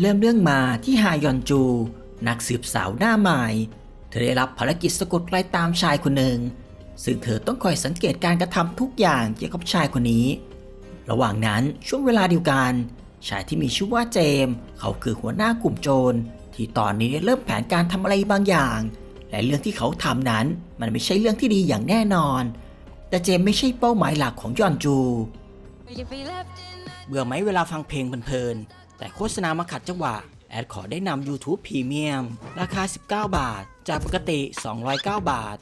เริ่มเรื่องมาที่ฮายอนจู นักสืบสาวหน้าใหม่ เธอได้รับภารกิจสะกดไล่ตามชายคนหนึ่ง ซึ่งเธอต้องคอยสังเกตการกระทำทุกอย่างเกี่ยวกับชายคนนี้ ระหว่างนั้นช่วงเวลาเดียวกัน ชายที่มีชื่อว่าเจมส์เขาคือหัวหน้ากลุ่มโจร ที่ตอนนี้ได้เริ่มแผนการทำอะไรบางอย่าง และเรื่องที่เขาทำนั้นมันไม่ใช่เรื่องที่ดีอย่างแน่นอน แต่เจมส์ไม่ใช่เป้าหมายหลักของยอนจู เบื่อไหมเวลาฟังเพลงเพลินๆ แต่โฆษณามาขัดจังหวะ แอดขอได้นำ YouTube Premium ราคา 19 บาท จากปกติ 209 บาท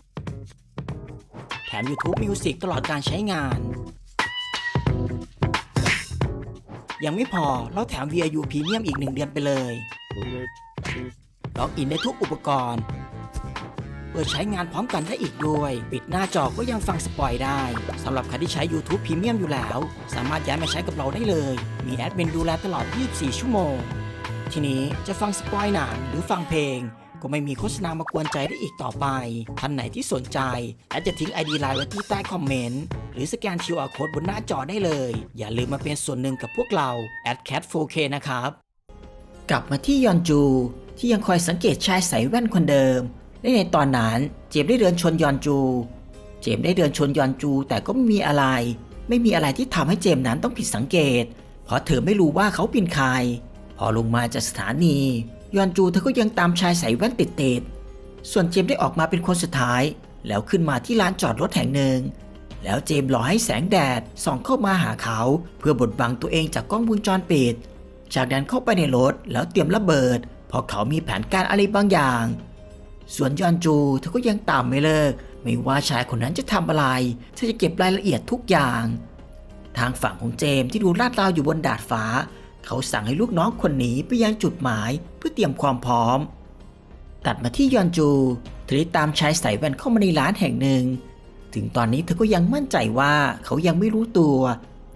แถม YouTube Music ตลอดการใช้งาน ยังไม่พอเราแถม VIU Premium อีก 1 เดือนไปเลย ล็อกอินได้ทุกอุปกรณ์ เปิดใช้งานพร้อมกันได้อีกด้วย ปิดหน้าจอก็ยังฟังสปอยได้สำหรับใครที่ใช้ YouTube Premium อยู่แล้ว สามารถย้ายมาใช้กับเราได้เลย มีแอดมินดูแลตลอด 24 ชั่วโมง ทีนี้จะฟังสปอยหนังหรือฟังเพลง ก็ไม่มีโฆษณามากวนใจได้อีกต่อไป ท่านไหนที่สนใจแอดจะทิ้ง ID ไลน์ไว้ที่ใต้คอมเมนต์หรือสแกน QR Code บนหน้าจอได้เลย อย่าลืมมาเป็นส่วนหนึ่งกับพวกเรา a d c a t 4K นะครับ กลับมาที่ยอนจู ที่ยังคอยสังเกตชายใส่แว่นคนเดิม และในตอนนั้นเจมส์ได้เดินชนยอนจู เจมส์ได้เดินชนยอนจู แต่ก็ไม่มีอะไร ไม่มีอะไรที่ทำให้เจมส์นั้นต้องผิดสังเกต เพราะเธอไม่รู้ว่าเขาเป็นใคร พอลงมาจากสถานี ยอนจูเธอก็ยังตามชายใส่แว่นติดติดส่วนเจมส์ได้ออกมาเป็นคนสุดท้าย แล้วขึ้นมาที่ลานจอดรถแห่งหนึ่ง แล้วเจมส์รอให้แสงแดดส่องเข้ามาหาเขา เพื่อบดบังตัวเองจากกล้องวงจรปิด จากนั้นเข้าไปในรถแล้วเตรียมระเบิด เพราะเขามีแผนการอะไรบางอย่าง ส่วนยอนจูเธอก็ยังตามไม่เลิก ไม่ว่าชายคนนั้นจะทำอะไรเธอจะเก็บรายละเอียดทุกอย่าง ทางฝั่งของเจมส์ที่ดูลาดราวอยู่บนดาดฟ้า เขาสั่งให้ลูกน้องคนหนีไปยังจุดหมายเพื่อเตรียมความพร้อม ตัดมาที่ยอนจูเธอได้ตามชายใส่แว่นเข้ามาในร้านแห่งหนึ่ง ถึงตอนนี้เธอก็ยังมั่นใจว่าเขายังไม่รู้ตัว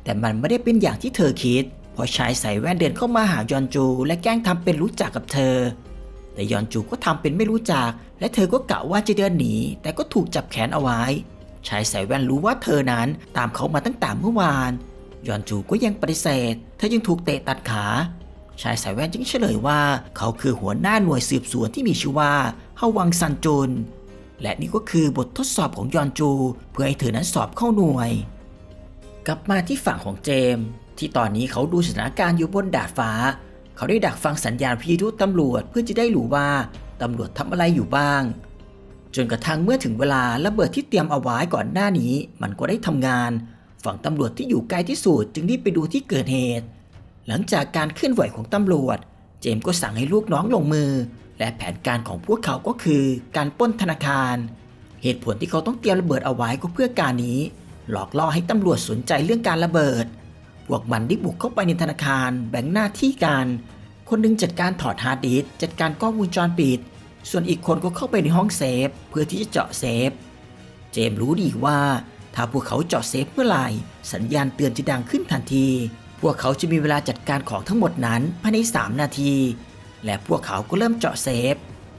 แต่มันไม่ได้เป็นอย่างที่เธอคิดเพราะชายใส่แว่นเดินเข้ามาหายอนจู และแกล้งทำเป็นรู้จักกับเธอ แต่ยอนจูก็ทำเป็นไม่รู้จัก และเธอก็กะว่าจะเดินหนี แต่ก็ถูกจับแขนเอาไว้ ชายใส่แว่นรู้ว่าเธอนั้นตามเขามาตั้งแต่เมื่อวาน ยอนจูก็ยังปฏิเสธ เธอยังถูกเตะตัดขา ชายใส่แว่นจึงเฉลยว่า เขาคือหัวหน้าหน่วยสืบสวนที่มีชื่อว่าฮาวังซันจุน และนี่ก็คือบททดสอบของยอนจู เพื่อให้เธอนั้นสอบเข้าหน่วย กลับมาที่ฝั่งของเจมที่ตอนนี้เขาดูสถานการณ์อยู่บนดาดฟ้า เขาได้ดักฟังสัญญาณพิทยุตำรวจเพื่อจะได้รู้ว่าตำรวจทำอะไรอยู่บ้าง จนกระทั่งเมื่อถึงเวลาระเบิดที่เตรียมเอาไว้ก่อนหน้านี้ มันก็ได้ทำงาน ฝั่งตำรวจที่อยู่ไกลที่สุดจึงรีบไปดูที่เกิดเหตุ หลังจากการเคลื่อนไหวของตำรวจ เจมส์ก็สั่งให้ลูกน้องลงมือ และแผนการของพวกเขาก็คือการปล้นธนาคาร เหตุผลที่เขาต้องเตรียมระเบิดเอาไว้ก็เพื่อการนี้ หลอกล่อให้ตำรวจสนใจเรื่องการระเบิด พวกมันได้บุกเข้าไปในธนาคารแบ่งหน้าที่กันคนหนึงจัดการถอดฮาร์ดดิสก์จัดการกล้องวงจรปิด ส่วนอีกคนก็เข้าไปในห้องเซฟ เพื่อที่จะเจาะเซฟ เจมรู้ดีว่า ถ้าพวกเขาเจาะเซฟเมื่อไหร่ สัญญาณเตือนจะดังขึ้นทันที พวกเขาจะมีเวลาจัดการของทั้งหมดนั้นภายใน 3 นาที และพวกเขาก็เริ่มเจาะเซฟ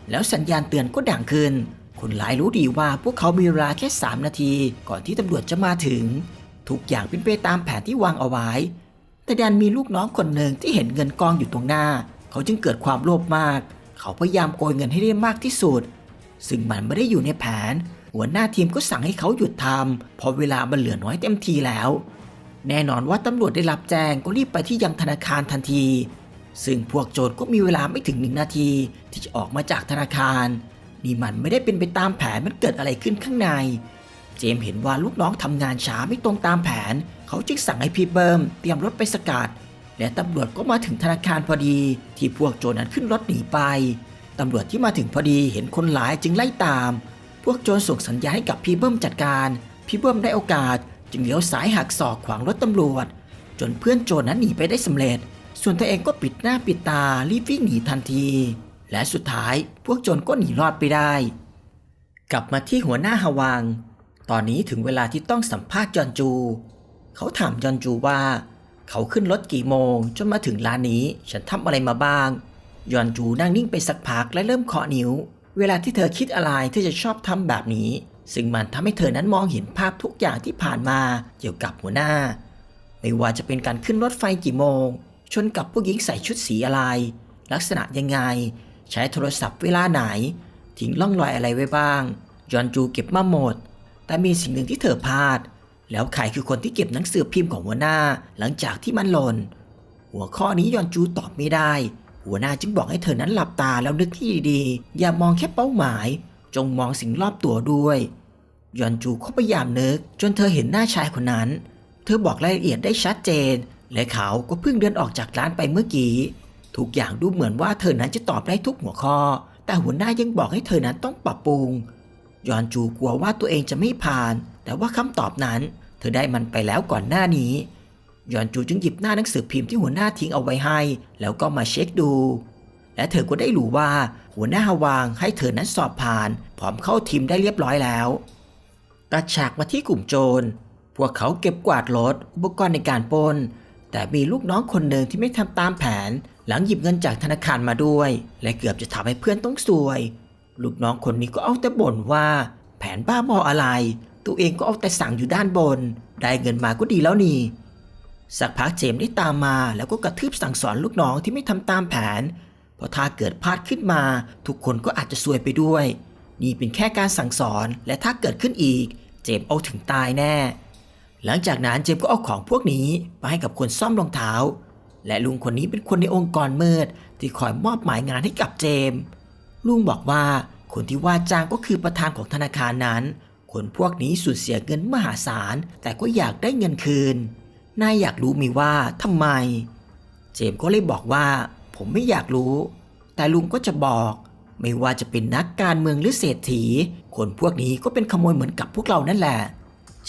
แล้วสัญญาณเตือนก็ดังขึ้นคนร้ายรู้ดีว่าพวกเขามีเวลาแค่ 3 นาที ก่อนที่ตำรวจจะมาถึง ทุกอย่างเป็นไปตามแผนที่วางเอาไว้ แต่ดันมีลูกน้องคนหนึ่งที่เห็นเงินกองอยู่ตรงหน้า เขาจึงเกิดความโลภมาก เขาพยายามโกยเงินให้ได้มากที่สุด ซึ่งมันไม่ได้อยู่ในแผน หัวหน้าทีมก็สั่งให้เขาหยุดทำเพราะเวลามันเหลือน้อยเต็มทีแล้ว แน่นอนว่าตำรวจได้รับแจ้งก็รีบไปที่ยังธนาคารทันที ซึ่งพวกโจรก็มีเวลาไม่ถึงหนึ่งนาที ที่จะออกมาจากธนาคารนี่มันไม่ได้เป็นไปตามแผนมันเกิดอะไรขึ้นข้างใน เจมเห็นว่าลูกน้องทำงานช้าไม่ตรงตามแผน เขาจึงสั่งให้พี่เบิร์มเตรียมรถไปสกัด และตำรวจก็มาถึงธนาคารพอดี ที่พวกโจรนั้นขึ้นรถหนีไป ตำรวจที่มาถึงพอดีเห็นคนร้ายจึงไล่ตาม พวกโจรส่งสัญญาให้กับพี่เบิ้มจัดการ พี่เบิ้มได้โอกาส จึงเลี้ยวซ้ายหักศอกขวางรถตำรวจ จนเพื่อนโจรนั้นหนีไปได้สำเร็จ ส่วนตัวเองก็ปิดหน้าปิดตารีบวิ่งหนีทันที และสุดท้ายพวกโจรก็หนีรอดไปได้ กลับมาที่หัวหน้าฮาวัง ตอนนี้ถึงเวลาที่ต้องสัมภาษณ์ยอนจู เขาถามยอนจูว่า เขาขึ้นรถกี่โมง จนมาถึงร้านนี้ ฉันทำอะไรมาบ้างยอนจูนั่งนิ่งไปสักพักและเริ่มเคาะนิ้ว เวลาที่เธอคิดอะไรเธอจะชอบทำแบบนี้ ซึ่งมันทำให้เธอนั้นมองเห็นภาพทุกอย่างที่ผ่านมาเกี่ยวกับหัวหน้า ไม่ว่าจะเป็นการขึ้นรถไฟกี่โมง ชนกับผู้หญิงใส่ชุดสีอะไร ลักษณะยังไง ใช้โทรศัพท์เวลาไหน ทิ้งร่องรอยอะไรไว้บ้างยอนจูเก็บมาหมด แต่มีสิ่งหนึ่งที่เธอพลาด แล้วใครคือคนที่เก็บหนังสือพิมพ์ของหัวหน้าหลังจากที่มันหล่น หัวข้อนี้ยอนจูตอบไม่ได้ หัวหน้าจึงบอกให้เธอนั้นหลับตาแล้วนึกที่ดีๆ อย่ามองแค่เป้าหมาย จงมองสิ่งรอบตัวด้วย ยอนจูก็พยายามนึก จนเธอเห็นหน้าชายคนนั้น เธอบอกรายละเอียดได้ชัดเจน และเขาก็เพิ่งเดินออกจากร้านไปเมื่อกี้ ทุกอย่างดูเหมือนว่าเธอนั้นจะตอบได้ทุกหัวข้อ แต่หัวหน้ายังบอกให้เธอนั้นต้องปรับปรุง ยอนจูกลัวว่าตัวเองจะไม่ผ่าน แต่ว่าคำตอบนั้น เธอได้มันไปแล้วก่อนหน้านี้ยอนจูจึงหยิบหน้าหนังสือพิมพ์ที่หัวหน้าทิ้งเอาไว้ให้ แล้วก็มาเช็คดู และเธอก็ได้รู้ว่าหัวหน้าวางให้เธอนั้นสอบผ่าน พร้อมเข้าทีมได้เรียบร้อยแล้วตัดฉากมาที่กลุ่มโจร พวกเขาเก็บกวาดรถอุปกรณ์ในการปล้น แต่มีลูกน้องคนหนึ่งที่ไม่ทำตามแผน หลังหยิบเงินจากธนาคารมาด้วย และเกือบจะทำให้เพื่อนต้องซวย ลูกน้องคนนี้ก็เอาแต่บ่นว่า แผนบ้าบออะไร ตัวเองก็เอาแต่สั่งอยู่ด้านบน ได้เงินมาก็ดีแล้วนี่ สักพักเจมส์ได้ตามมาแล้วก็กระทืบสั่งสอนลูกน้องที่ไม่ทำตามแผน เพราะถ้าเกิดพลาดขึ้นมา ทุกคนก็อาจจะซวยไปด้วย นี่เป็นแค่การสั่งสอนและถ้าเกิดขึ้นอีก เจมส์เอาถึงตายแน่ หลังจากนั้นเจมส์ก็เอาของพวกนี้ไปให้กับคนซ่อมรองเท้า และลุงคนนี้เป็นคนในองค์กรมืดที่คอยมอบหมายงานให้กับเจมส์ ลุงบอกว่าคนที่ว่าจ้างก็คือประธานของธนาคารนั้น คนพวกนี้สูญเสียเงินมหาศาล แต่ก็อยากได้เงินคืน นายอยากรู้มีว่าทำไม เจมส์ก็เลยบอกว่า ผมไม่อยากรู้ แต่ลุงก็จะบอก ไม่ว่าจะเป็นนักการเมืองหรือเศรษฐี คนพวกนี้ก็เป็นขโมยเหมือนกับพวกเรานั่นแหละ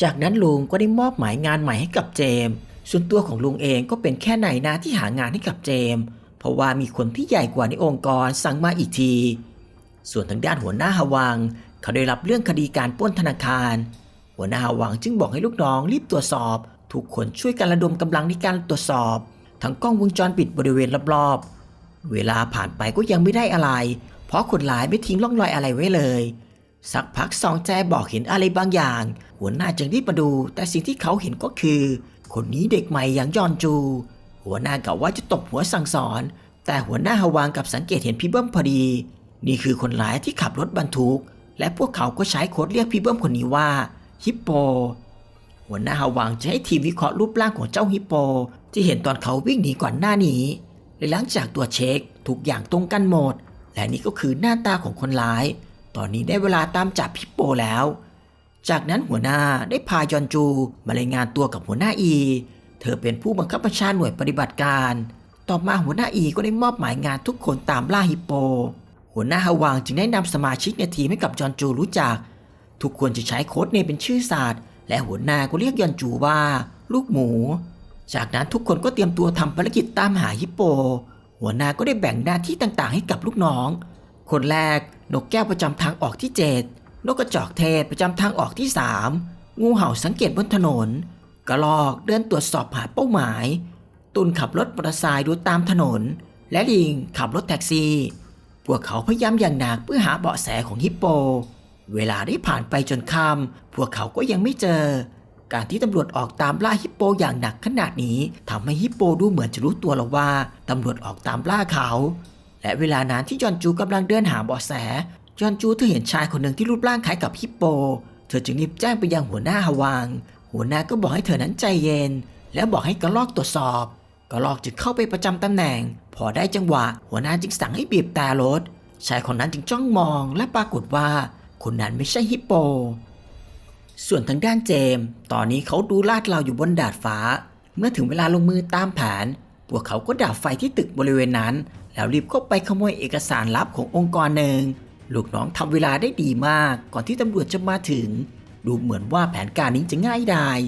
จากนั้นลุงก็ได้มอบหมายงานใหม่ให้กับเจมส์ส่วนตัวของลุงเองก็เป็นแค่นายหน้าที่หางานให้กับเจมส์ เพราะว่ามีคนที่ใหญ่กว่าในองค์กรสั่งมาอีกที ส่วนทางด้านหัวหน้าฮาวัง เขาได้รับเรื่องคดีการปล้นธนาคาร หัวหน้าฮาวังจึงบอกให้ลูกน้องรีบตรวจสอบ ทุกคนช่วยกันระดมกำลังในการตรวจสอบ ทั้งกล้องวงจรปิดบริเวณรอบๆ เวลาผ่านไปก็ยังไม่ได้อะไร เพราะคนร้ายไม่ทิ้งร่องรอยอะไรไว้เลย สักพักสองแจบอกเห็นอะไรบางอย่าง หัวหน้าจึงรีบมาดู แต่สิ่งที่เขาเห็นก็คือ คนนี้เด็กใหม่อย่างยอนจู หัวหน้ากะว่าจะตบหัวสั่งสอน แต่หัวหน้าฮาวางกับสังเกตเห็นพี่เบิ้มพอดี นี่คือคนร้ายที่ขับรถบรรทุก และพวกเขาก็ใช้โค้ดเรียกพี่เบิ้มคนนี้ว่าฮิปโป หัวหน้าฮาวางจะให้ทีมวิเคราะห์รูปร่างของเจ้าฮิปโป ที่เห็นตอนเขาวิ่งหนีก่อนหน้านี้และหลังจากตัวเช็คทุกอย่างตรงกันหมด และนี่ก็คือหน้าตาของคนร้าย ตอนนี้ได้เวลาตามจับฮิปโปแล้ว จากนั้นหัวหน้าได้พายอนจูมารายงานตัวกับหัวหน้าอี เธอเป็นผู้บังคับบัญชาหน่วยปฏิบัติการ ต่อมาหัวหน้าอีก็ได้มอบหมายงานทุกคนตามล่าฮิปโป หัวหน้าฮาวางจึงได้นำสมาชิกในทีมให้กับจอนจูรู้จัก ทุกคนจะใช้โค้ดเนมเป็นชื่อศาสตร์ และหัวหน้าก็เรียกยอนจูว่า ลูกหมู จากนั้นทุกคนก็เตรียมตัวทำภารกิจตามหาฮิปโป หัวหน้าก็ได้แบ่งหน้าที่ต่างๆ ให้กับลูกน้อง คนแรกนกแก้วประจำทางออกที่ 7นกกระจอกเทศประจำทางออกที่ 3 งูเห่าสังเกตบนถนน กระลอกเดินตรวจสอบหาเป้าหมาย ตุนขับรถมอเตอร์ไซค์ดูตามถนน และลิงขับรถแท็กซี่ พวกเขาพยายามอย่างหนักเพื่อหาเบาะแสของฮิปโป เวลาได้ผ่านไปจนค่ำพวกเขาก็ยังไม่เจอ การที่ตำรวจออกตามล่าฮิปโปอย่างหนักขนาดนี้ทำให้ฮิปโปดูเหมือนจะรู้ตัวแล้วว่าตำรวจออกตามล่าเขา และเวลานั้นที่จอนจูกำลังเดินหาเบาะแสจอนจูเธอเห็นชายคนหนึ่งที่รูปร่างคล้ายกับฮิปโป เธอจึงรีบแจ้งไปยังหัวหน้าฮาวาง หัวหน้าก็บอกให้เธอนั้นใจเย็น แล้วบอกให้กระลอกตรวจสอบ กระลอกจึงเข้าไปประจำตำแหน่ง พอได้จังหวะ หัวหน้าจึงสั่งให้บีบแต่รถ ชายคนนั้นจึงจ้องมองและปรากฏว่า คนนั้นไม่ใช่ฮิปโป ส่วนทางด้านเจมส์ตอนนี้เขาดูลาดเราอยู่บนดาดฟ้า เมื่อถึงเวลาลงมือตามแผน พวกเขาก็ดับไฟที่ตึกบริเวณนั้น แล้วรีบเข้าไปขโมยเอกสารลับขององค์กรหนึ่ง ลูกน้องทำเวลาได้ดีมาก ก่อนที่ตำรวจจะมาถึง ดูเหมือนว่าแผนการนี้จะง่ายดาย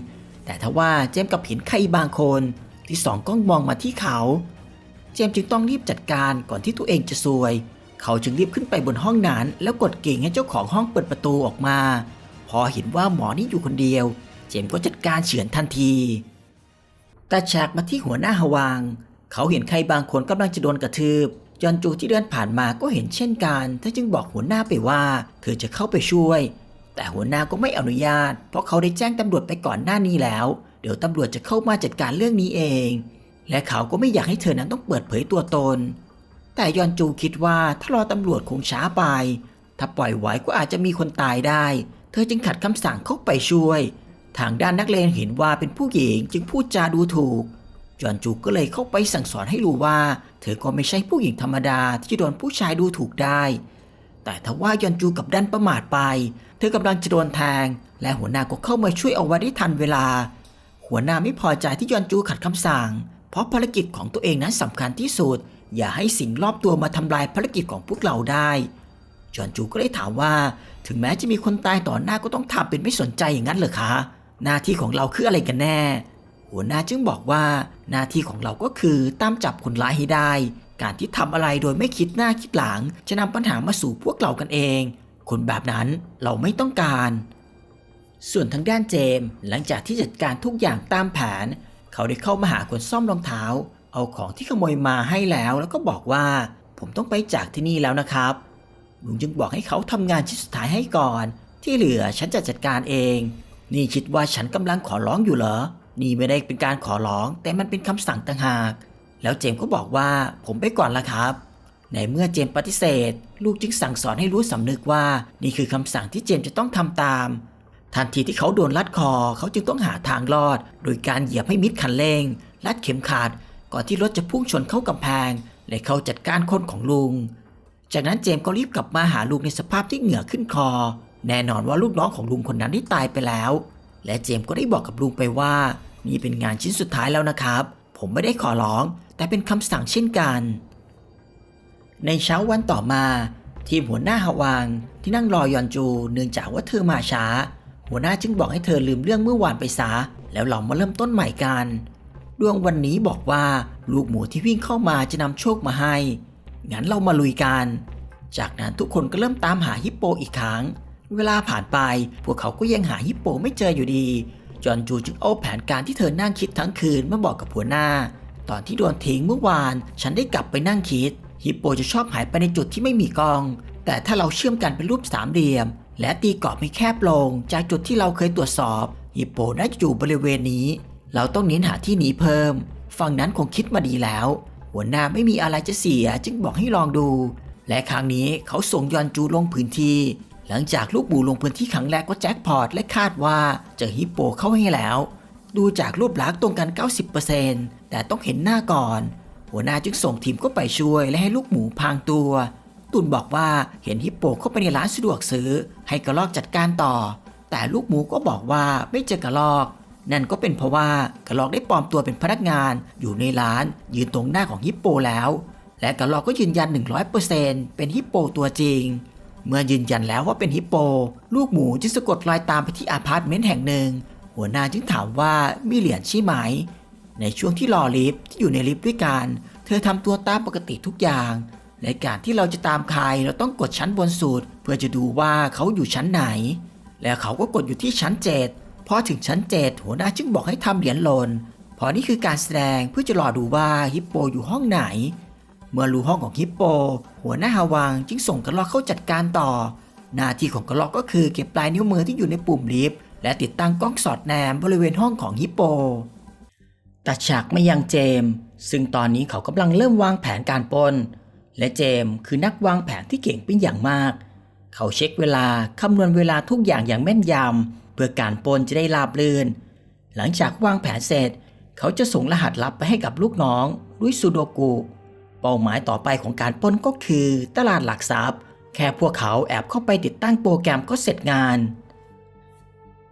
แต่ทว่าเจมกับเห็นใครบางคนที่สองกล้องมองมาที่เขา เจมจึงต้องรีบจัดการก่อนที่ตัวเองจะซวย เขาจึงรีบขึ้นไปบนห้องนั้น แล้วกดกิ่งให้เจ้าของห้องเปิดประตูออกมา พอเห็นว่าหมอนี่อยู่คนเดียว เจมก็จัดการเฉือนทันทีแต่ฉากมาที่หัวหน้าฮาวาง เขาเห็นใครบางคนกำลังจะโดนกระทืบจอนจูที่เดินผ่านมาก็เห็นเช่นกันเธอจึงบอกหัวหน้าไปว่า เธอจะเข้าไปช่วย แต่หัวหน้าก็ไม่อนุญาต เพราะเขาได้แจ้งตำรวจไปก่อนหน้านี้แล้ว เดี๋ยวตำรวจจะเข้ามาจัดการเรื่องนี้เอง และเขาก็ไม่อยากให้เธอนั้นต้องเปิดเผยตัวตน แต่ยอนจูคิดว่าถ้ารอตำรวจคงช้าไป ถ้าปล่อยไว้ก็อาจจะมีคนตายได้ เธอจึงขัดคำสั่งเข้าไปช่วย ทางด้านนักเลงเห็นว่าเป็นผู้หญิงจึงพูดจาดูถูกยอนจูก็เลยเข้าไปสั่งสอนให้รู้ว่า เธอก็ไม่ใช่ผู้หญิงธรรมดาที่จะโดนผู้ชายดูถูกได้ แต่ทว่า ยอนจูกับดันประมาทไป ธอกำลังจะโดนแทง และหัวหน้าก็เข้ามาช่วยเอาไว้ได้ทันเวลา หัวหน้าไม่พอใจที่ยอนจูขัดคำสั่ง เพราะภารกิจของตัวเองนั้นสำคัญที่สุด อย่าให้สิ่งรอบตัวมาทำลายภารกิจของพวกเราได้ยอนจูก็ได้ถามว่า ถึงแม้จะมีคนตายต่อหน้าก็ต้องทำเป็นไม่สนใจอย่างนั้นเหรอคะ หน้าที่ของเราคืออะไรกันแน่ หัวหน้าจึงบอกว่าหน้าที่ของเราก็คือตามจับคนร้ายให้ได้ การที่ทำอะไรโดยไม่คิดหน้าคิดหลัง จะนำปัญหามาสู่พวกเรากันเอง คนแบบนั้นเราไม่ต้องการ ส่วนทางด้านเจมส์หลังจากที่จัดการทุกอย่างตามแผน เขาได้เข้ามาหาคนซ่อมรองเท้า เอาของที่ขโมยมาให้แล้ว แล้วก็บอกว่า ผมต้องไปจากที่นี่แล้วนะครับลุงจึงบอกให้เขาทำงานชิ้นสุดท้ายให้ก่อน ที่เหลือฉันจะจัดการเอง นี่คิดว่าฉันกำลังขอร้องอยู่เหรอ นี่ไม่ได้เป็นการขอร้อง แต่มันเป็นคำสั่งต่างหาก แล้วเจมส์ก็บอกว่าผมไปก่อนละครับ ในเมื่อเจมปฏิเสธ ลูกจึงสั่งสอนให้รู้สำนึกว่า นี่คือคำสั่งที่เจมจะต้องทำตาม ทันทีที่เขาโดนลัดคอเขาจึงต้องหาทางรอด โดยการเหยียบให้มิดคันเร่งลัดเข็มขัดก่อนที่รถจะพุ่งชนเข้ากำแพง และเขาจัดการคนของลุง จากนั้นเจมก็รีบกลับมาหาลุงในสภาพที่เหงื่อขึ้นคอ แน่นอนว่าลูกน้องของลุงคนนั้นได้ตายไปแล้ว และเจมก็ได้บอกกับลุงไปว่า นี่เป็นงานชิ้นสุดท้ายแล้วนะครับ ผมไม่ได้ขอร้อง แต่เป็นคำสั่งเช่นกัน ในเช้าวันต่อมา ทีมหัวหน้าฮาวางที่นั่งรอยอนจูเนื่องจากว่าเธอมาช้า หัวหน้าจึงบอกให้เธอลืมเรื่องเมื่อวานไปซะแล้วเรามาเริ่มต้นใหม่กันดวงวันนี้บอกว่าลูกหมูที่วิ่งเข้ามาจะนำโชคมาให้ งั้นเรามาลุยกัน จากนั้นทุกคนก็เริ่มตามหาฮิปโปอีกครั้ง เวลาผ่านไปพวกเขาก็ยังหาฮิปโปไม่เจออยู่ดี จอนจูจึงเอาแผนการที่เธอนั่งคิดทั้งคืนมาบอกกับหัวหน้า ตอนที่โดนทิ้งเมื่อวาน ฉันได้กลับไปนั่งคิด ฮิปโปจะชอบหายไปในจุดที่ไม่มีกอง แต่ถ้าเราเชื่อมกันเป็นรูปสามเหลี่ยม และตีกรอบให้แคบลง จากจุดที่เราเคยตรวจสอบ ฮิปโปน่าจะอยู่บริเวณนี้ เราต้องเน้นหาที่หนีเพิ่ม ฝั่งนั้นคงคิดมาดีแล้ว หัวหน้าไม่มีอะไรจะเสียจึงบอกให้ลองดู และครั้งนี้เขาส่งยอนจูลงพื้นที่ หลังจากลูกหมูลงพื้นที่ครั้งแรกก็แจ็คพอตและคาดว่าเจอฮิปโปเข้าให้แล้ว ดูจากรูปลักษณ์ตรงกัน 90%แต่ต้องเห็นหน้าก่อน หัวหน้าจึงส่งทีมเข้าไปช่วยและให้ลูกหมูพางตัว ตุนบอกว่าเห็นฮิปโปเข้าไปในร้านสะดวกซื้อ ให้กระลอกจัดการต่อ แต่ลูกหมูก็บอกว่าไม่เจอกระลอก นั่นก็เป็นเพราะว่ากระลอกได้ปลอมตัวเป็นพนักงานอยู่ในร้านยืนตรงหน้าของฮิปโปแล้ว และกระลอกก็ยืนยัน 100%เป็นฮิปโปตัวจริง เมื่อยืนยันแล้วว่าเป็นฮิปโป ลูกหมูจึงสะกดรอยตามไปที่อาพาร์ตเมนต์แห่งหนึ่ง หัวหน้าจึงถามว่ามีเหรียญใช่ไหม ในช่วงที่รอลิฟต์ที่อยู่ในลิฟต์ด้วยกัน เธอทำตัวตามปกติทุกอย่าง ในการที่เราจะตามใครเราต้องกดชั้นบนสุดเพื่อจะดูว่าเขาอยู่ชั้นไหน แล้วเขาก็กดอยู่ที่ชั้น7พอถึงชั้น7หัวหน้าจึงบอกให้ทำเหรียญหล่นเพราะนี่คือการแสดงเพื่อจะรอดูว่าฮิปโปอยู่ห้องไหน เมื่อรู้ห้องของฮิปโป หัวหน้าฮาวางจึงส่งกระลอกเข้าจัดการต่อ หน้าที่ของกระลอกก็คือเก็บปลายนิ้วมือที่อยู่ในปุ่มลิฟต์และติดตั้งกล้องสอดแนมบริเวณห้องของฮิปโป ตัดฉากมายังเจม ซึ่งตอนนี้เขากำลังเริ่มวางแผนการปล้น และเจมคือนักวางแผนที่เก่งเป็นอย่างมาก เขาเช็คเวลาคำนวณเวลาทุกอย่างอย่างแม่นยำเพื่อการปล้นจะได้ราบรื่น หลังจากวางแผนเสร็จ เขาจะส่งรหัสลับไปให้กับลูกน้องด้วยซูโดกุเป้าหมายต่อไปของการปล้นก็คือตลาดหลักทรัพย์ แค่พวกเขาแอบเข้าไปติดตั้งโปรแกรมก็เสร็จงาน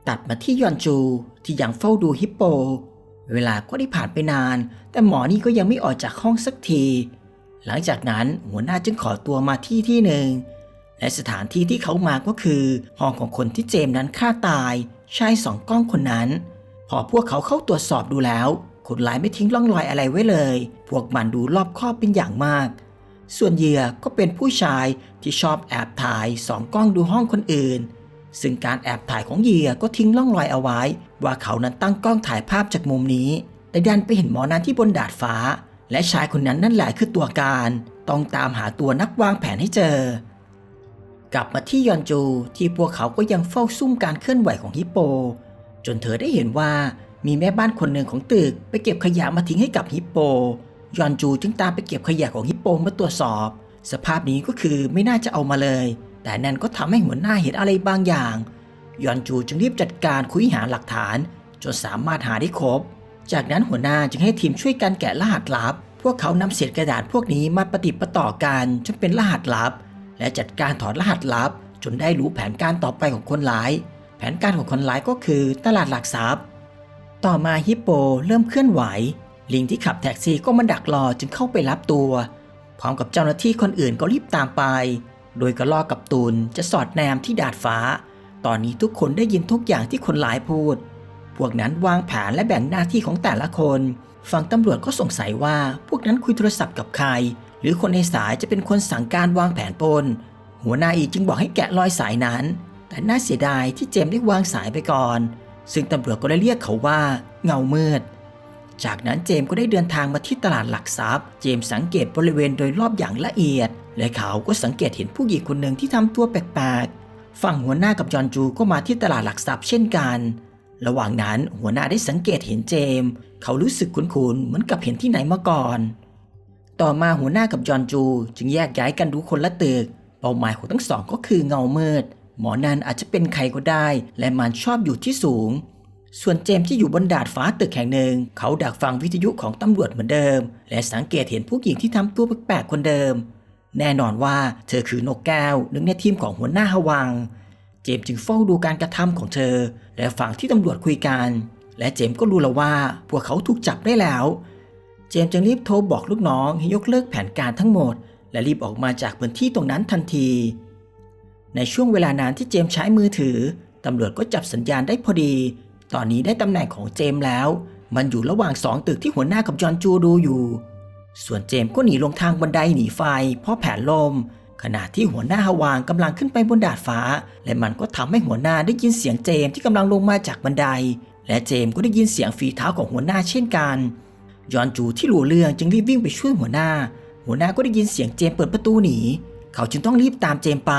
ตัดมาที่ยอนจูที่ยังเฝ้าดูฮิปโป เวลาก็ได้ผ่านไปนาน แต่หมอนี่ก็ยังไม่ออกจากห้องสักที หลังจากนั้นหัวหน้าจึงขอตัวมาที่ที่หนึ่ง และสถานที่ที่เขามาก็คือ ห้องของคนที่เจมนั้นฆ่าตาย ชายสองกล้องคนนั้น พอพวกเขาเข้าตรวจสอบดูแล้ว คนร้ายไม่ทิ้งร่องรอยอะไรไว้เลย พวกมันดูรอบคอบเป็นอย่างมาก ส่วนเหยื่อก็เป็นผู้ชายที่ชอบแอบถ่ายสองกล้องดูห้องคนอื่น ซึ่งการแอบถ่ายของเหยื่อก็ทิ้งร่องรอยเอาไว้ ว่าเขานั้นตั้งกล้องถ่ายภาพจากมุมนี้ แต่ดันไปเห็นหมอนั้นที่บนดาดฟ้า และชายคนนั้นนั่นแหละคือตัวการ ต้องตามหาตัวนักวางแผนให้เจอ กลับมาที่ยอนจูที่พวกเขาก็ยังเฝ้าซุ่มการเคลื่อนไหวของฮิปโป จนเธอได้เห็นว่ามีแม่บ้านคนหนึ่งของตึกไปเก็บขยะมาทิ้งให้กับฮิปโป ยอนจูจึงตามไปเก็บขยะของฮิปโปมาตรวจสอบ สภาพนี้ก็คือไม่น่าจะเอามาเลย แต่นั่นก็ทำให้หัวหน้าเห็นอะไรบางอย่าง ยอนจูจึงรีบจัดการคุยหาหลักฐาน จนสามารถหาได้ครบ จากนั้นหัวหน้าจึงให้ทีมช่วยกันแกะรหัสลับ พวกเขานำเศษกระดาษพวกนี้มาประติปต่อกันจนเป็นรหัสลับ และจัดการถอดรหัสลับ จนได้รู้แผนการต่อไปของคนร้าย แผนการของคนร้ายก็คือตลาดหลักทรัพย์ ต่อมาฮิปโปเริ่มเคลื่อนไหว ลิงที่ขับแท็กซี่ก็มาดักรอจึงเข้าไปรับตัวพร้อมกับเจ้าหน้าที่คนอื่นก็รีบตามไป โดยกระลอกกับตูนจะสอดแนมที่ดาดฟ้า ตอนนี้ทุกคนได้ยินทุกอย่างที่คนร้ายพูด พวกนั้นวางแผนและแบ่งหน้าที่ของแต่ละคน ฝั่งตำรวจก็สงสัยว่าพวกนั้นคุยโทรศัพท์กับใคร หรือคนในสายจะเป็นคนสั่งการวางแผนปนหัวหน้าอีจึงบอกให้แกะรอยสายนั้น แต่น่าเสียดายที่เจมได้วางสายไปก่อน ซึ่งตำรวจก็ได้เรียกเขาว่า เงามืด จากนั้นเจมก็ได้เดินทางมาที่ตลาดหลักทรัพย์ เจมสังเกตบริเวณโดยรอบอย่างละเอียด และเขาก็สังเกตเห็นผู้หญิงคนหนึ่งที่ทำตัวแปลก ฝั่งหัวหน้ากับจอนจูก็มาที่ตลาดหลักทรัพย์เช่นกัน ระหว่างนั้นหัวหน้าได้สังเกตเห็นเจม เขารู้สึกคุ้นๆเหมือนกับเห็นที่ไหนมาก่อน ต่อมาหัวหน้ากับจอนจู จึงแยกย้ายกันดูคนละตึก เป้าหมายของทั้งสองก็คือเงามืด หมอนันอาจจะเป็นใครก็ได้ และมันชอบอยู่ที่สูง ส่วนเจมที่อยู่บนดาดฟ้าตึกแห่งหนึ่ง เขาดักฟังวิทยุของตำรวจเหมือนเดิม และสังเกตเห็นผู้หญิงที่ทำตัวแปลกๆคนเดิม แน่นอนว่าเธอคือนกแก้วหนึ่งในทีมของหัวหน้าฮวัง เจมส์จึงเฝ้าดูการกระทำของเธอ และฟังที่ตำรวจคุยกัน และเจมส์ก็รู้แล้วว่าพวกเขาถูกจับได้แล้ว เจมส์จึงรีบโทรบอกลูกน้องให้ยกเลิกแผนการทั้งหมด และรีบออกมาจากพื้นที่ตรงนั้นทันที ในช่วงเวลานั้นที่เจมส์ใช้มือถือตำรวจก็จับสัญญาณได้พอดี ตอนนี้ได้ตำแหน่งของเจมส์แล้ว มันอยู่ระหว่างสองตึกที่หัวหน้ากับจอห์นจูดูอยู่ ส่วนเจมส์ก็หนีลงทางบันไดหนีไฟ เพราะแผนลม ขณะที่หัวหน้าฮาวางกำลังขึ้นไปบนดาดฟ้า และมันก็ทำให้หัวหน้าได้ยินเสียงเจมส์ที่กำลังลงมาจากบันได และเจมส์ก็ได้ยินเสียงฝีเท้าของหัวหน้าเช่นกัน ยอนจูที่รู้เรื่องจึงรีบวิ่งไปช่วยหัวหน้า หัวหน้าก็ได้ยินเสียงเจมส์เปิดประตูหนี เขาจึงต้องรีบตามเจมส์ไป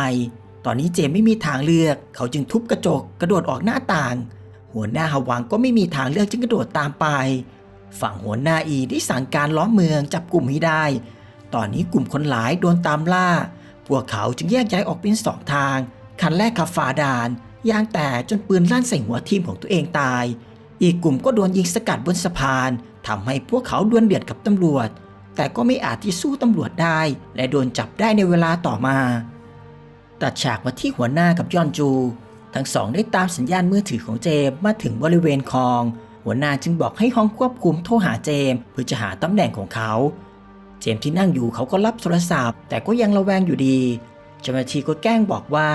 ตอนนี้เจมส์ไม่มีทางเลือก เขาจึงทุบกระจกกระโดดออกหน้าต่าง หัวหน้าฮาวังก็ไม่มีทางเลือกจึงกระโดดตามไป ฝั่งหัวหน้าอีได้สั่งการล้อมเมืองจับกลุ่มให้ได้ ตอนนี้กลุ่มคนหลายโดนตามล่า พวกเขาจึงแยกย้ายออกเป็นสองทาง คันแรกขับฝ่าด่านยางแตกจนปืนลั่นใส่หัวทีมของตัวเองตาย อีกกลุ่มก็โดนยิงสกัดบนสะพานทำให้พวกเขาดวลเดือดกับตำรวจ แต่ก็ไม่อาจที่สู้ตำรวจได้ และโดนจับได้ในเวลาต่อมา ตัดฉากมาที่หัวหน้ากับยอนจู ทั้งสองได้ตามสัญญาณมือถือของเจมมาถึงบริเวณคลอง หัวหน้าจึงบอกให้ห้องควบคุมโทรหาเจมเพื่อจะหาตำแหน่งของเขา เจมที่นั่งอยู่เขาก็รับโทรศัพท์ แต่ก็ยังระแวงอยู่ดีเจ้าหน้าที่ก็แกล้งบอกว่า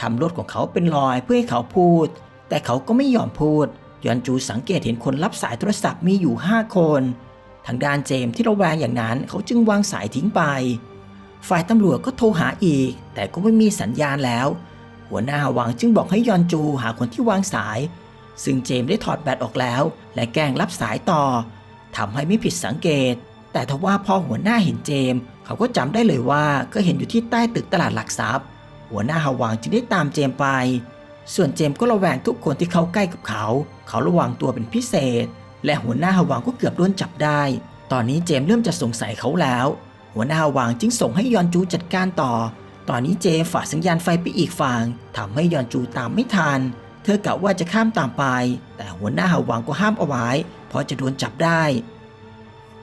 ทำรถของเขาเป็นรอยเพื่อให้เขาพูด แต่เขาก็ไม่ยอมพูดยอนจูสังเกตเห็นคนรับสายโทรศัพท์มีอยู่ 5 คน ทางด้านเจมที่ระแวงอย่างนั้นเขาจึงวางสายทิ้งไป ฝ่ายตำรวจก็โทรหาอีก แต่ก็ไม่มีสัญญาณแล้ว หัวหน้าหวังจึงบอกให้ยอนจูหาคนที่วางสาย ซึ่งเจมส์ได้ถอดแบตออกแล้ว และแกล้งรับสายต่อทำให้ไม่ผิดสังเกต แต่ทว่าพอหัวหน้าเห็นเจมส์เขาก็จำได้เลยว่าก็เห็นอยู่ที่ใต้ตึกตลาดหลักทรัพย์ หัวหน้าฮาวางจึงได้ตามเจมส์ไป ส่วนเจมส์ก็ระแวงทุกคนที่เข้าใกล้กับเขา เขาระวังตัวเป็นพิเศษ และหัวหน้าฮาวางก็เกือบโดนจับได้ ตอนนี้เจมส์เริ่มจะสงสัยเขาแล้ว หัวหน้าฮาวางจึงส่งให้ยอนจูจัดการต่อ ตอนนี้เจมส์ฝ่าสัญญาณไฟไปอีกฝั่งทำให้ยอนจูตามไม่ทันเธอกะว่าจะข้ามตามไป แต่หัวหน้าฮาวางก็ห้ามเอาไว้ เพราะจะโดนจับได้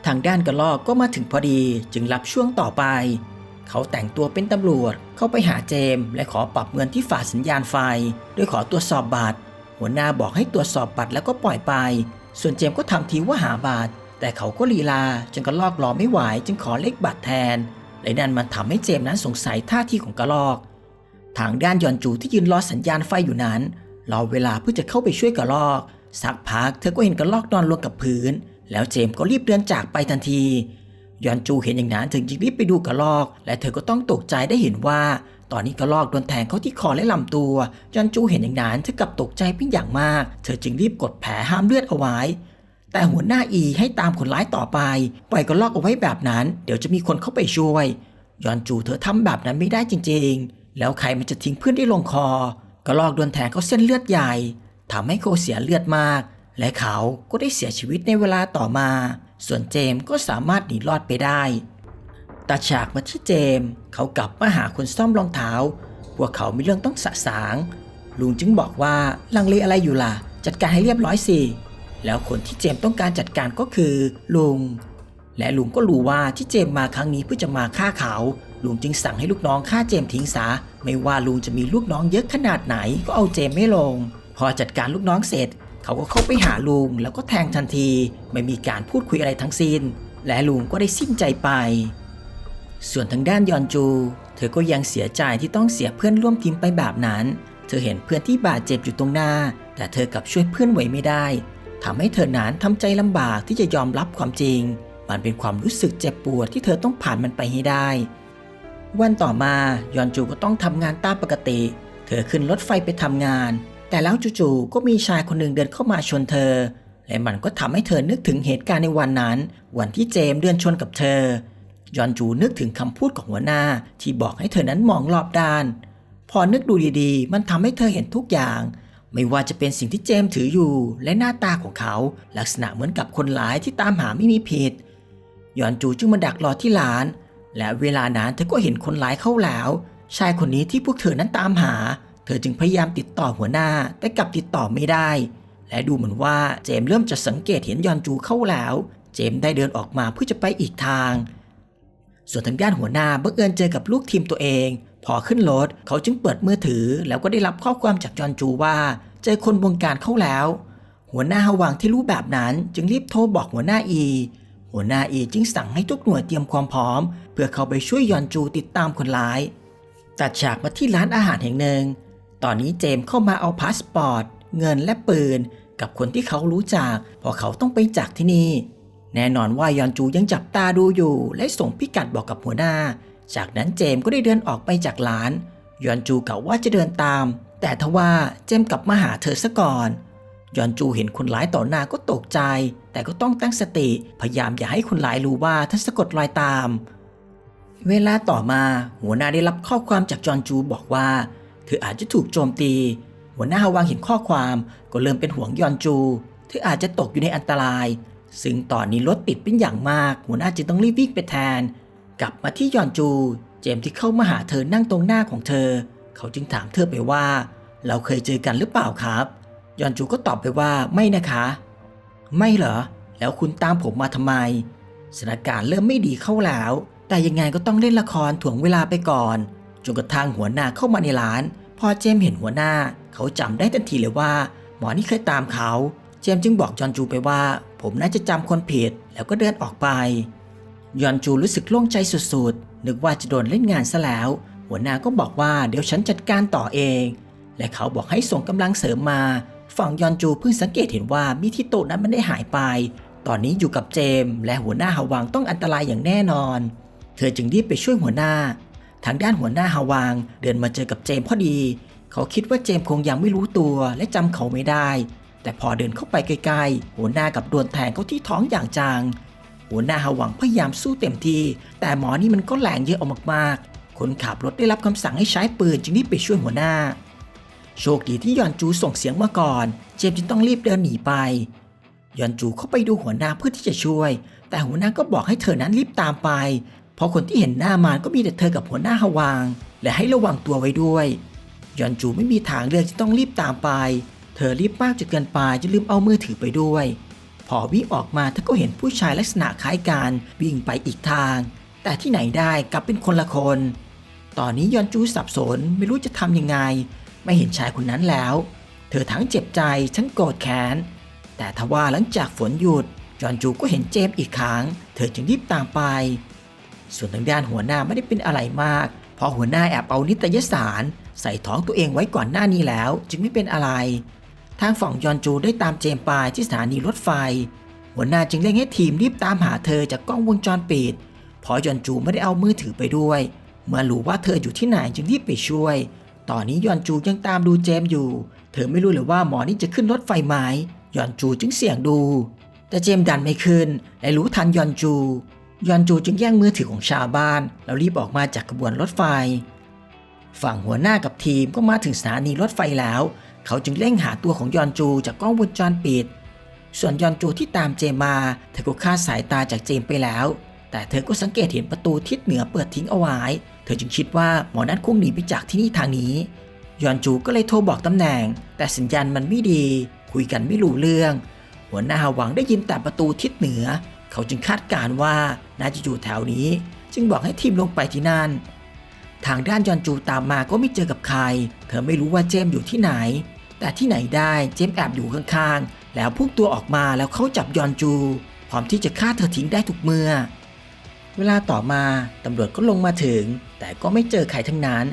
ทางด้านกระลอกก็มาถึงพอดีจึงรับช่วงต่อไป เขาแต่งตัวเป็นตำรวจเข้าไปหาเจม และขอปรับเงินที่ฝ่าสัญญาณไฟโดยขอตรวจสอบบัตร หัวหน้าบอกให้ตรวจสอบบัตรแล้วก็ปล่อยไป ส่วนเจมก็ทำทีว่าหาบัตร แต่เขาก็ลีลาจนกระลอกรอไม่ไหวจึงขอเลขบัตรแทนและนั่นมันทำให้เจมนั้นสงสัยท่าทีของกระลอก ทางด้านยอนจูที่ยืนรอสัญญาณไฟอยู่นั้น รอเวลาเพื่อจะเข้าไปช่วยกระลอก สักพักเธอก็เห็นกระลอกนอนลงกับพื้น แล้วเจมส์ก็รีบเดินจากไปทันทียอนจูเห็นอย่างนั้นถึงจึงรีบไปดูกระลอก และเธอก็ต้องตกใจได้เห็นว่า ตอนนี้กระลอกโดนแทงเข้าที่คอและลำตัวยอนจูเห็นอย่างนั้นเธอกลับตกใจเป็นอย่างมาก เธอจึงรีบกดแผลห้ามเลือดเอาไว้ แต่หัวหน้าอีให้ตามคนร้ายต่อไป ปล่อยกระลอกเอาไว้แบบนั้น เดี๋ยวจะมีคนเข้าไปช่วยยอนจูเธอทำแบบนั้นไม่ได้จริง ๆ แล้วใครมันจะทิ้งเพื่อนได้ลงคอ กระลอกโดนแทงเขาเส้นเลือดใหญ่ทำให้เขาเสียเลือดมาก และเขาก็ได้เสียชีวิตในเวลาต่อมา ส่วนเจมส์ก็สามารถหนีรอดไปได้ตัดฉากมาที่เจมส์เขากลับมาหาคนซ่อมรองเท้า พวกเขามีเรื่องต้องสะสาง ลุงจึงบอกว่าลังเลอะไรอยู่ล่ะ จัดการให้เรียบร้อยสิ แล้วคนที่เจมส์ต้องการจัดการก็คือลุง และลุงก็รู้ว่าที่เจมส์มาครั้งนี้เพื่อจะมาฆ่าเขา ลุงจึงสั่งให้ลูกน้องฆ่าเจมทิ้งซะไม่ว่าลุงจะมีลูกน้องเยอะขนาดไหนก็เอาเจมไม่ลง พอจัดการลูกน้องเสร็จ เขาก็เข้าไปหาลุงแล้วก็แทงทันที ไม่มีการพูดคุยอะไรทั้งสิ้น และลุงก็ได้สิ้นใจไป ส่วนทางด้านยอนจู เธอก็ยังเสียใจที่ต้องเสียเพื่อนร่วมทีมไปแบบนั้น เธอเห็นเพื่อนที่บาดเจ็บอยู่ตรงหน้า แต่เธอกลับช่วยเพื่อนไว้ไม่ได้ทำให้เธอนั้นทำใจลำบากที่จะยอมรับความจริง มันเป็นความรู้สึกเจ็บปวดที่เธอต้องผ่านมันไปให้ได้ วันต่อมายอนจูก็ต้องทำงานตามปกติ เธอขึ้นรถไฟไปทำงาน แต่แล้วจู่ๆก็มีชายคนหนึ่งเดินเข้ามาชนเธอ และมันก็ทำให้เธอนึกถึงเหตุการณ์ในวันนั้น วันที่เจมเดินชนกับเธอ ยอนจูนึกถึงคำพูดของหัวหน้าที่บอกให้เธอนั้นมองรอบด้าน พอนึกดูดีๆ มันทำให้เธอเห็นทุกอย่าง ไม่ว่าจะเป็นสิ่งที่เจมถืออยู่ และหน้าตาของเขา ลักษณะเหมือนกับคนร้ายที่ตามหาไม่มีผิดยอนจูจึงมาดักรอที่ร้าน และเวลานั้นเธอก็เห็นคนร้ายเข้าแล้ว ชายคนนี้ที่พวกเธอนั้นตามหา เธอจึงพยายามติดต่อหัวหน้า แต่กลับติดต่อไม่ได้ และดูเหมือนว่าเจมเริ่มจะสังเกตเห็นยอนจูเข้าแล้ว เจมได้เดินออกมาเพื่อจะไปอีกทาง ส่วนทางด้านหัวหน้าบังเอิญเจอกับลูกทีมตัวเอง พอขึ้นรถเขาจึงเปิดมือถือ แล้วก็ได้รับข้อความจากจอนจูว่า เจอคนบงการเข้าแล้ว หัวหน้าฮวางที่รู้แบบนั้นจึงรีบโทรบอกหัวหน้าอี หัวหน้าอีจึงสั่งให้ทุกหน่วยเตรียมความพร้อม เพื่อเข้าไปช่วยยอนจูติดตามคนร้าย ตัดฉากมาที่ร้านอาหารแห่งหนึ่ง ตอนนี้เจมเข้ามาเอาพาสปอร์ต เงินและปืน กับคนที่เขารู้จักเพราะเขาต้องไปจากที่นี่ แน่นอนว่ายอนจูยังจับตาดูอยู่ และส่งพิกัดบอกกับหัวหน้า จากนั้นเจมก็ได้เดินออกไปจากร้าน ยอนจูกล่าวว่าจะเดินตาม แต่ทว่าเจมกลับมาหาเธอซะก่อน ยอนจูเห็นคนร้ายต่อหน้าก็ตกใจ แต่ก็ต้องตั้งสติพยายามอย่าให้คนร้ายรู้ว่าเธอสะกดรอยตาม เวลาต่อมาหัวหน้าได้รับข้อความจากจอนจูบอกว่า เธออาจจะถูกโจมตี หัวหน้าฮาวางเห็นข้อความก็เริ่มเป็นห่วงยอนจู เธออาจจะตกอยู่ในอันตราย ซึ่งตอนนี้รถติดเป็นอย่างมาก หัวหน้าจึงต้องรีบวิ่งไปแทน กลับมาที่ยอนจู เจมที่เข้ามาหาเธอนั่งตรงหน้าของเธอ เขาจึงถามเธอไปว่า เราเคยเจอกันหรือเปล่าครับ ยอนจูก็ตอบไปว่าไม่นะคะ ไม่เหรอ แล้วคุณตามผมมาทำไมสถานการณ์เริ่มไม่ดีเข้าแล้ว แต่ยังไงก็ต้องเล่นละครถ่วงเวลาไปก่อนจนกระทั่งหัวหน้าเข้ามาในร้าน พอเจมเห็นหัวหน้า เขาจำได้ทันทีเลยว่า หมอนี่เคยตามเขา เจมจึงบอกจอนจูไปว่า ผมน่าจะจำคนผิดแล้วก็เดินออกไปยอนจูรู้สึกโล่งใจสุดๆนึกว่าจะโดนเล่นงานซะแล้ว หัวหน้าก็บอกว่าเดี๋ยวฉันจัดการต่อเอง และเขาบอกให้ส่งกำลังเสริมมา ฝั่งยอนจูเพิ่งสังเกตเห็นว่ามีที่โต๊ะนั้นมันได้หายไป ตอนนี้อยู่กับเจม และหัวหน้าฮาวางต้องอันตรายอย่างแน่นอน เธอจึงรีบไปช่วยหัวหน้า ทางด้านหัวหน้าฮาวางเดินมาเจอกับเจมพอดี เขาคิดว่าเจมคงยังไม่รู้ตัวและจำเขาไม่ได้ แต่พอเดินเข้าไปใกล้ๆ หัวหน้ากับโดนแทงเขาที่ท้องอย่างจัง หัวหน้าฮาวังพยายามสู้เต็มที่ แต่หมอนี่มันก็แรงเยอะออกมากๆ คนขับรถได้รับคำสั่งให้ใช้ปืนจึงรีบไปช่วยหัวหน้า โชคดีที่ยอนจูส่งเสียงมาก่อน เจมส์จึงต้องรีบเดินหนีไป ยอนจูเข้าไปดูหัวหน้าเพื่อที่จะช่วย แต่หัวหน้าก็บอกให้เธอนั้นรีบตามไป เพราะคนที่เห็นหน้ามันก็มีแต่เธอกับหัวหน้าฮาวาง และให้ระวังตัวไว้ด้วย ยอนจูไม่มีทางเลือกที่ต้องรีบตามไป เธอรีบมากจนเกินไปจนลืมเอามือถือไปด้วย พอวิ่งออกมาเธอก็เห็นผู้ชายลักษณะคล้ายกันวิ่งไปอีกทาง แต่ที่ไหนได้กลับเป็นคนละคน ตอนนี้ยอนจูสับสนไม่รู้จะทำยังไง ไม่เห็นชายคนนั้นแล้ว เธอทั้งเจ็บใจทั้งโกรธแค้น แต่ทว่าหลังจากฝนหยุดยอนจูก็เห็นเจมส์อีกครั้ง เธอจึงรีบตามไป ส่วนทางด้านหัวหน้าไม่ได้เป็นอะไรมาก เพราะหัวหน้าแอบเอานิตยสาร ใส่ท้องตัวเองไว้ก่อนหน้านี้แล้ว จึงไม่เป็นอะไร ทางฝั่งยอนจูได้ตามเจมไปที่สถานีรถไฟ หัวหน้าจึงเร่งให้ทีมรีบตามหาเธอจากกล้องวงจรปิดเพราะยอนจูไม่ได้เอามือถือไปด้วย เมื่อรู้ว่าเธออยู่ที่ไหนจึงรีบไปช่วย ตอนนี้ยอนจูยังตามดูเจมอยู่ เธอไม่รู้เลยว่าหมอนี่จะขึ้นรถไฟไหมยอนจูจึงเสี่ยงดู แต่เจมดันไม่ขึ้น และรู้ทันยอนจู ยอนจูจึงแย่งมือถือของชาวบ้าน แล้วรีบออกมาจากขบวนรถไฟ ฝั่งหัวหน้ากับทีมก็มาถึงสถานีรถไฟแล้ว เขาจึงเร่งหาตัวของยอนจูจากกล้องวงจรปิด ส่วนยอนจูที่ตามเจมมา เธอก็คาดสายตาจากเจมไปแล้ว แต่เธอก็สังเกตเห็นประตูทิศเหนือเปิดทิ้งเอาไว้ เธอจึงคิดว่าหมอนั้นคงหนีไปจากที่นี่ทางนี้ ยอนจูก็เลยโทรบอกตำแหน่ง แต่สัญญาณมันไม่ดี คุยกันไม่รู้เรื่อง หัวหน้าหวังได้ยินแต่ประตูทิศเหนือ เขาจึงคาดการณ์ว่าน่าจะอยู่แถวนี้ จึงบอกให้ทีมลงไปที่นั่น ทางด้านยอนจูตามมาก็ไม่เจอกับใคร เธอไม่รู้ว่าเจมส์อยู่ที่ไหน แต่ที่ไหนได้เจมส์แอบอยู่ข้างๆ แล้วพุ่งตัวออกมาแล้วเขาจับยอนจู พร้อมที่จะฆ่าเธอทิ้งได้ทุกเมื่อ เวลาต่อมาตำรวจก็ลงมาถึง แต่ก็ไม่เจอใครทั้งนั้น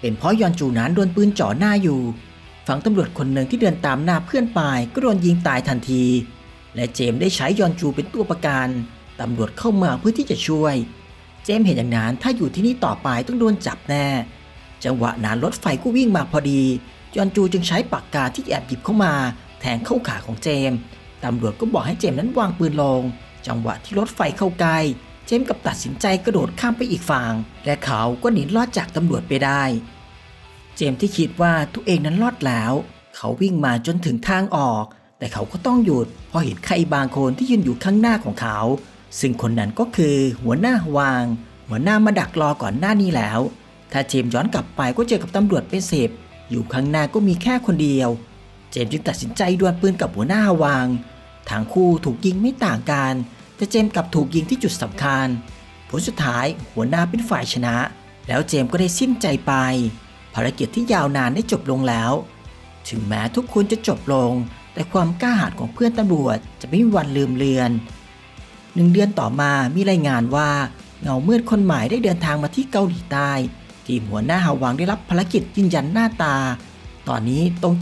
เป็นเพราะยอนจูนั้นโดนปืนจ่อหน้าอยู่ ฝั่งตำรวจคนหนึ่งที่เดินตามหน้าเพื่อนไปก็โดนยิงตายทันที และเจมได้ใช้ยอนจูเป็นตัวประกันตำรวจเข้ามาเพื่อที่จะช่วย เจมเห็นอย่างนั้นถ้าอยู่ที่นี่ต่อไปต้องโดนจับแน่ จังหวะนั้นรถไฟก็วิ่งมาพอดี ยอนจูจึงใช้ปากกาที่แอบหยิบเข้ามา แทงเข้าขาของเจมตำรวจก็บอกให้เจมนั้นวางปืนลง จังหวะที่รถไฟเข้าใกล้ จมส์กับตัดสินใจกระโดดข้ามไปอีกฝั่งและเขาก็หนีรอดจากตำรวจไปได้ เจมส์ที่คิดว่าตัวเองนั้นรอดแล้ว เขาวิ่งมาจนถึงทางออก แต่เขาก็ต้องหยุดเพราะเห็นใครบางคนที่ยืนอยู่ข้างหน้าของเขา ซึ่งคนนั้นก็คือหัวหน้าวาง หัวหน้ามาดักรอก่อนหน้านี้แล้ว ถ้าเจมส์ย้อนกลับไปก็เจอกับตำรวจเป็นสิบอยู่ข้างหน้าก็มีแค่คนเดียว เจมส์จึงตัดสินใจดวลปืนกับหัวหน้าวางทั้งคู่ถูกยิงไม่ต่างกัน แต่เจมส์กลับถูกยิงที่จุดสำคัญ ผลสุดท้ายหัวหน้าเป็นฝ่ายชนะ แล้วเจมส์ก็ได้สิ้นใจไป ภารกิจที่ยาวนานได้จบลงแล้ว ถึงแม้ทุกคนจะจบลง แต่ความกล้าหาญของเพื่อนตำรวจจะไม่มีวันลืมเลือนหนึ่งเดือนต่อมามีรายงานว่าเงาเมืดคนใหม่ได้เดินทางมาที่เกาหลีใต้ ทีมหัวหน้าฮาวังได้รับภารกิจยืนยันหน้าตา ตอนนี้ตรง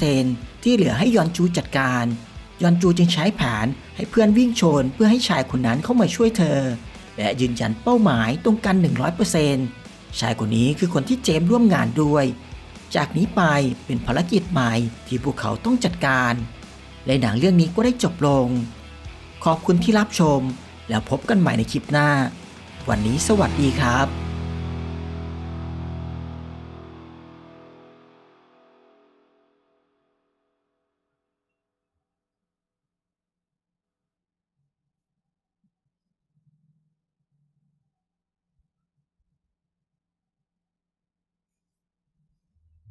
70%ที่เหลือให้ยอนจูจัดการ ยอนจูจึงใช้แผนให้เพื่อนวิ่งชนเพื่อให้ชายคนนั้นเข้ามาช่วยเธอ และยืนยันเป้าหมายตรงกัน 100%ชายคนนี้คือคนที่เจมร่วมงานด้วย จากนี้ไปเป็นภารกิจใหม่ที่พวกเขาต้องจัดการและหนังเรื่องนี้ก็ได้จบลง ขอบคุณที่รับชม แล้วพบกันใหม่ในคลิปหน้า วันนี้สวัสดีครับ